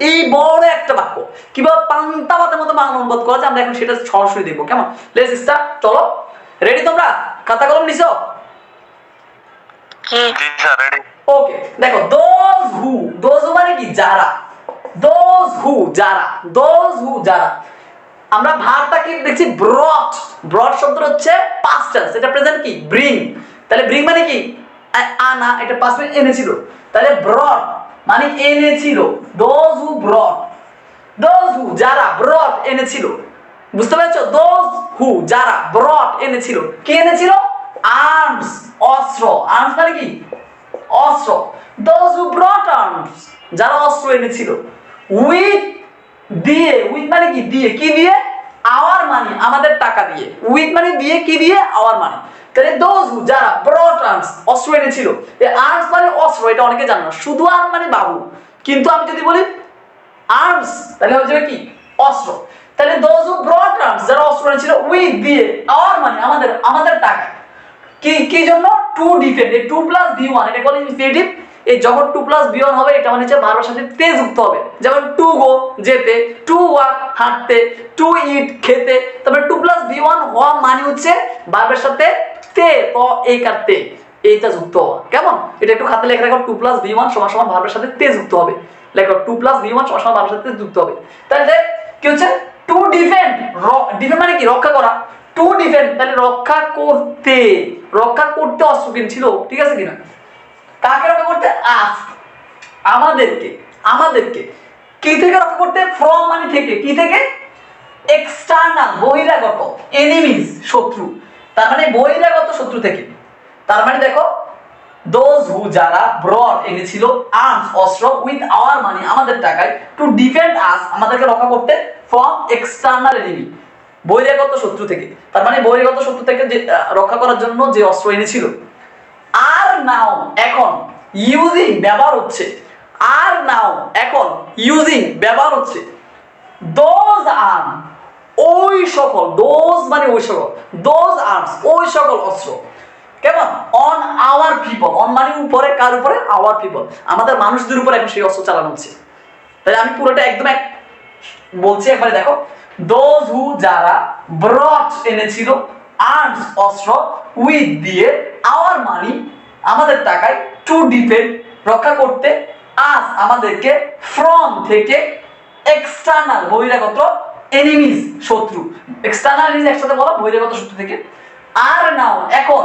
এই বড় একটা বাক্য। কীভাবে পান্তা ভাতের মতো বাংলা অনুবাদ করা যায় আমরা এখন সেটা সরাসরি দেখব। কেমন? লেস স্টার্ট চলো। রেডি তোমরা? খাতা কলম নিছো? ওকে দেখো দোজ হু দোজ মানে কি? যারা। দোজ হু যারা। দোজ হু যারা। আমরা ভাবটাকে দেখছি ব্রট ব্রট শব্দ হচ্ছে পাস্ট টেন্স এটা প্রেজেন্ট কি? ব্রিং তাহলে ব্রিং মানে কি? আনা এটা পাস্ট মানে এনেছিল তাহলে ব্রট মানে এনেছিল দোজ হু ব্রট দোজ হু যারা ব্রট এনেছিল বুঝতে পেরেছ? দোজ হু যারা ব্রট এনেছিল কে এনেছিল আর্মস অস্ত্র। আর্মস মানে কি? অস্ত্র। দোজ হু ব্রট আর্মস যারা অস্ত্র এনেছিল উইথ দিয়ে উইথ মানে কি? দিয়ে কি দিয়ে? আওয়ার মানি আমাদের টাকা দিয়ে। উইথ মানে দিয়ে, কি দিয়ে? আওয়ার মানি তাহলে দোজ হু যারা ব্রট আর্মস অস্ত্র এনেছিল এই আর্মস মানে অস্ত্র এটা অনেকে জানে না। শুধু আর্ম মানে বাবু কিন্তু আমি যদি বলি আর্মস তাহলে হয়ে যাবে কি? অস্ত্র তাহলে দোজ হু ব্রট আর্মস যারা অস্ত্র এনেছিল উইথ দিয়ে আওয়ার মানি আমাদের আমাদের টাকা। কি কি জন্য? টু ডিফেন্ড এই টু প্লাস বি ওয়ান এটা বলে ইনফিনিটিভ এই যখন টু প্লাস বি ওয়ান হবে, এটা মানে হচ্ছে ভার্বের সাথে তে যুক্ত হবে। যেমন টু গো যেতে টু ওয়াক হাঁটতে টু ইট খেতে। তারপরে টু প্লাস বি ওয়ান হওয়া মানে হচ্ছে ভার্বের সাথে তে, ত এই কাটতে এইটা যুক্ত হওয়া। কেমন? এটা একটু খাতে লেখা রাখো টু প্লাস বি ওয়ান সমান সমান ভার্বের সাথে তে যুক্ত হবে। লেখো টু প্লাস বি ওয়ান সমান সমান ভার্বের সাথে যুক্ত হবে। তাহলে কি হচ্ছে? টু ডিফেন্ড ডিফেন্ড মানে কি? রক্ষা করা। টু ডিফেন্ড তাহলে রক্ষা করতে রক্ষা করতে অস্ত্র কিনছিল ঠিক আছে কিনা? কাকে রক্ষা করতে? আস আমাদেরকে আমাদেরকে। কি থেকে রক্ষা করতে? ফ্রম মানে থেকে। কি থেকে? এক্সটার্নাল বহিরাগত এনিমিজ শত্রু। তার মানে বহিরাগত শত্রু থেকে? তার মানে দেখো দোজ হু যারা ব্রড এনেছিল আর্মস অস্ত্র উইথ আওয়ার মানি আমাদের টাকায় টু ডিফেন্ড আস আমাদেরকে রক্ষা করতে ফ্রম এক্সটার্নাল এনিমি বহিরাগত শত্রু থেকে? তার মানে বহিরাগত শত্রু থেকে যে রক্ষা করার জন্য যে অস্ত্র এনেছিল আর নাও এখন ইউজিং ব্যবহার হচ্ছে। আর নাও এখন ইউজিং ব্যবহার হচ্ছে। দোজ আর্ম ওই সকল দোজ মানে ওই সকল দোজ আর্মস ওই সকল অস্ত্র। কেমন? অন আওয়ার পিপল অন মানে উপরে, কার উপরে? আওয়ার পিপল আমাদের মানুষদের উপরে এখন সেই অস্ত্র চালানো হচ্ছে। তাই আমি পুরোটা একদম এক বলছি একবারে, দেখো। দোজ হু যারা ব্রট এনেছিল আর্মস অস্ত্র উইথ দিয়ে আওয়ার মানি আমাদের টাকায় টু ডিফেন্ড রক্ষা করতে, আজ আমাদেরকে ফ্রম থেকে এক্সটার্নাল বহিরাগত এনিমিস শত্রু। এক্সটার্নাল এনিমিস একসাথে বলো বহিরাগত শত্রু থেকে। আর নাও এখন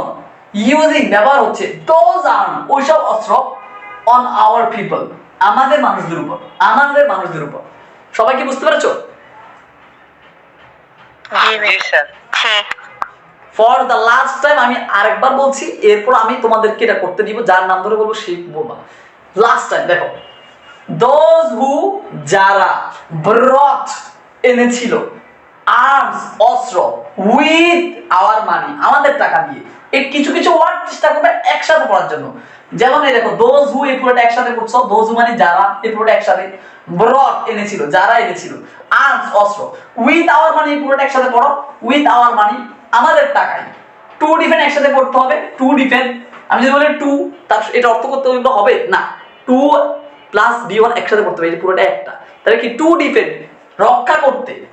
ইউজিং ব্যবহার হচ্ছে। দোজ আর্ম ওইসব অস্ত্র অন আওয়ার পিপল আমাদের মানুষদের উপর আমাদের মানুষদের উপর। সবাই কি বুঝতে পেরেছ? ফর দ্য লাস্ট টাইম আমি আরেকবার বলছি এরপর আমি তোমাদেরকে এটা করতে দিব যার নাম ধরে বলব সেই বলবা লাস্ট টাইম দেখো। দোজ হু যারা ব্রট এনেছিল। আর্মস অস্ত্র উইথ আওয়ার মানি আমাদের টাকা দিয়ে। এই কিছু কিছু ওয়ার্ড চেষ্টা করবে একসাথে পড়ার জন্য। যেমন এই দেখো দোজ হু এই পুরোটা একসাথে পড়ছো দোজ হু মানে যারা এই পুরোটা একসাথে। ব্রট এনেছিল, যারা এনেছিল। আর্মস অস্ত্র। উইথ আওয়ার মানি পুরোটা একসাথে পড়ো। উইথ আওয়ার মানি আমাদের টাকায়। টু ডিফেন্ড একসাথে পড়তে হবে। টু ডিফেন্ড আমি যদি বলি টু তার এটা অর্থ করতে হবে না। টু প্লাস বি ওয়ান একসাথে পড়তে হবে, এই পুরোটা একটা। তাহলে কি টু ডিফেন্ড রক্ষা করতে।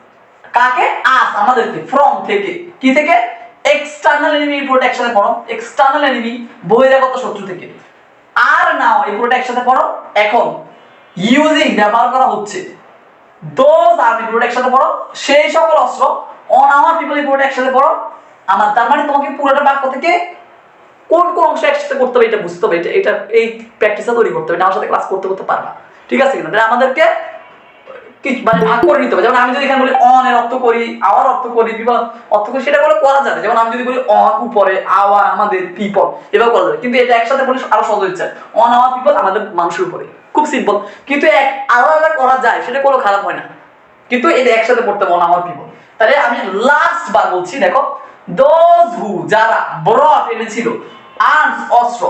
কাকে? আস, আমাদেরকে ফ্রম থেকে। কি থেকে? এক্সটার্নাল এনিমি পুরোটা একসাথে পড়ো। এক্সটার্নাল এনিমি বহিরাগত শত্রু থেকে। আর নাও এই পুরোটা একসাথে পড়ো। এখন ইউজিং ব্যবহার করা হচ্ছে। দোজ আর্মি পুরোটা একসাথে পড়ো। সেই সকল অস্ত্র অন আমার পিপল পুরোটা একসাথে পড়ো। আমার তার মানে তোমাকে পুরোটা বাক্য থেকে কোন কোন অংশ একসাথে করতে হবে এটা বুঝতে হবে। এটা এটা এই প্র্যাকটিসটা তৈরি করতে হবে। আমার সাথে ক্লাস করতে করতে পারবা। ঠিক আছে কিনা? আমাদেরকে মানে ভাগ করে নিতে হবে। যেমন আমি যদি এখানে বলি অন এর অর্থ করি আওয়ার অর্থ করি পিপল অর্থ করি, সেটা করা যাবে যেমন আমি যদি বলি অন উপরে আওয়ার আমাদের পিপল করা যাবে কিন্তু এটা একসাথে বলে আরও সহজ হচ্ছে। অন আওয়ার পিপল আমাদের মানুষের উপরে। খুব সিম্পল কিন্তু এক আলাদা করা যায়, সেটা কোনো খারাপ হয় না। কিন্তু এটা একসাথে পড়তে আমার পিপল তাহলে আমি লাস্ট বার বলছি, দেখো দোজ হু যারা ব্রট এনেছিল আর্মস অস্ত্র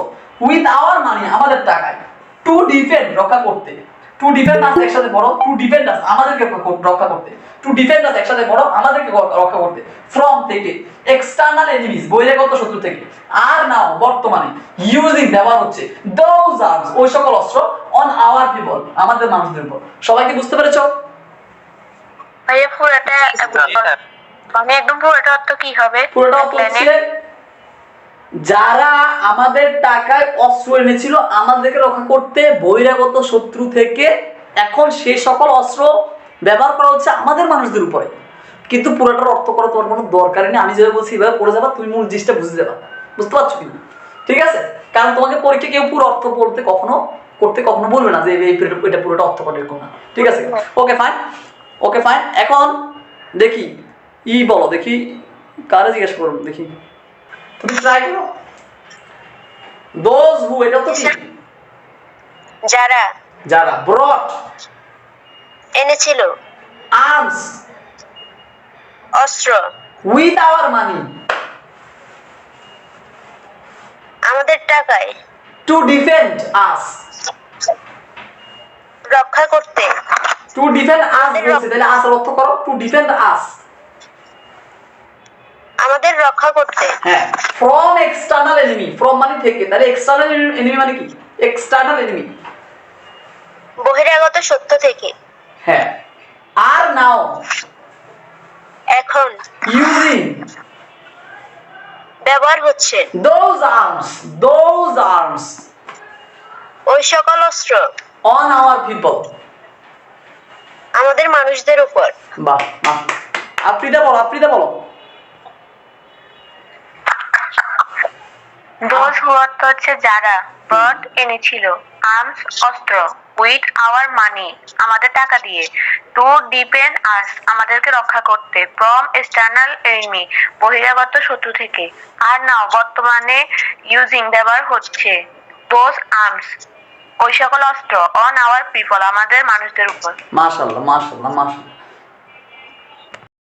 উইথ আওয়ার মানি আমাদের টাকায় টু ডিফেন্ড রক্ষা করতে টু ডিফেন্ড আস একসাথে পড়ো টু ডিফেন্ড আস আমাদেরকে রক্ষা- করতে। টু ডিফেন্ড আস একসাথে পড়ো আমাদেরকে রক্ষা করতে। ফ্রম থেকে এক্সটার্নাল এনিমিজ বহিরাগত শত্রু থেকে। আর নাও বর্তমানে ইউজিং ব্যবহার হচ্ছে। দোজ আর্মস ওই সকল অস্ত্র অন আওয়ার পিপল আমাদের মানুষদের উপর। সবাই কি বুঝতে পেরেছ? ভাইয়া পুরোটা মানে একদম পুরোটা অর্থ কি হবে? পুরোটা অর্থ যারা আমাদের টাকায় অস্ত্র এনেছিল, আমাদেরকে রক্ষা করতে বহিরাগত শত্রু থেকে এখন সেই সকল অস্ত্র ব্যবহার করা হচ্ছে আমাদের মানুষদের উপরে। কিন্তু পুরোটার অর্থ করা তোমার কোনো দরকার নেই। আমি যেভাবে বলছি, এভাবে পড়ে যাবা, তুমি মূল জিনিসটা বুঝে যাবা। বুঝতে পারছ কি? ঠিক আছে? কারণ তোমাকে পরীক্ষা কেউ পুরো অর্থ পড়তে কখনো, করতে কখনো বলবে না যে এই পুরোটা- এটা পুরোটা অর্থ করে এরকম না। ঠিক আছে? ওকে ফাইন ওকে ফাইন এখন দেখি, ই বলো, দেখি, কারে জিজ্ঞেস করো দেখি। তুমি ট্রাই করো দোজ হু এটা তো কি যারা যারা ব্রট এনেছিল আর্মস অস্ত্র উইথ আওয়ার মানি আমাদের টাকায় টু ডিফেন্ড আস রক্ষা করতে টু ডিফেন্ড আস বলছে তাহলে আস অর্থ করো। টু ডিফেন্ড আস আমাদের রক্ষা করতে। হ্যাঁ। ফ্রম এক্সটার্নাল এনিমি ফ্রম মানে থেকে তাহলে এক্সটার্নাল এনিমি মানে কি? এক্সটার্নাল এনিমি বহিরাগত সত্য থেকে। হ্যাঁ। আর নাও। এখন। ইউজিং ব্যবহার হচ্ছে। দোজ আর্মস দোজ আর্মস ওই সকল অস্ত্র। অন আওয়ার পিপল আমাদের মানুষদের উপর। বাহ বাহ। আফ্রিদা বলো আফ্রিদা বলো। দোষ অর্থ হচ্ছে যারা ব্রড এনেছিল আর্মস অস্ত্র উইথ আওয়ার মানি আমাদের টাকা দিয়ে। টু ডিপেন্ড আস আমাদেরকে রক্ষা করতে ফ্রম এক্সটার্নাল এনিমি বহিরাগত শত্রু থেকে। আর নাও বর্তমানে ইউজিং ব্যবহার হচ্ছে দোজ আর্মস ওই সকল অস্ত্র অন আওয়ার পিপল আমাদের মানুষদের উপর। মাশাল্লাহ মাশাল্লাহ মাশাল্লাহ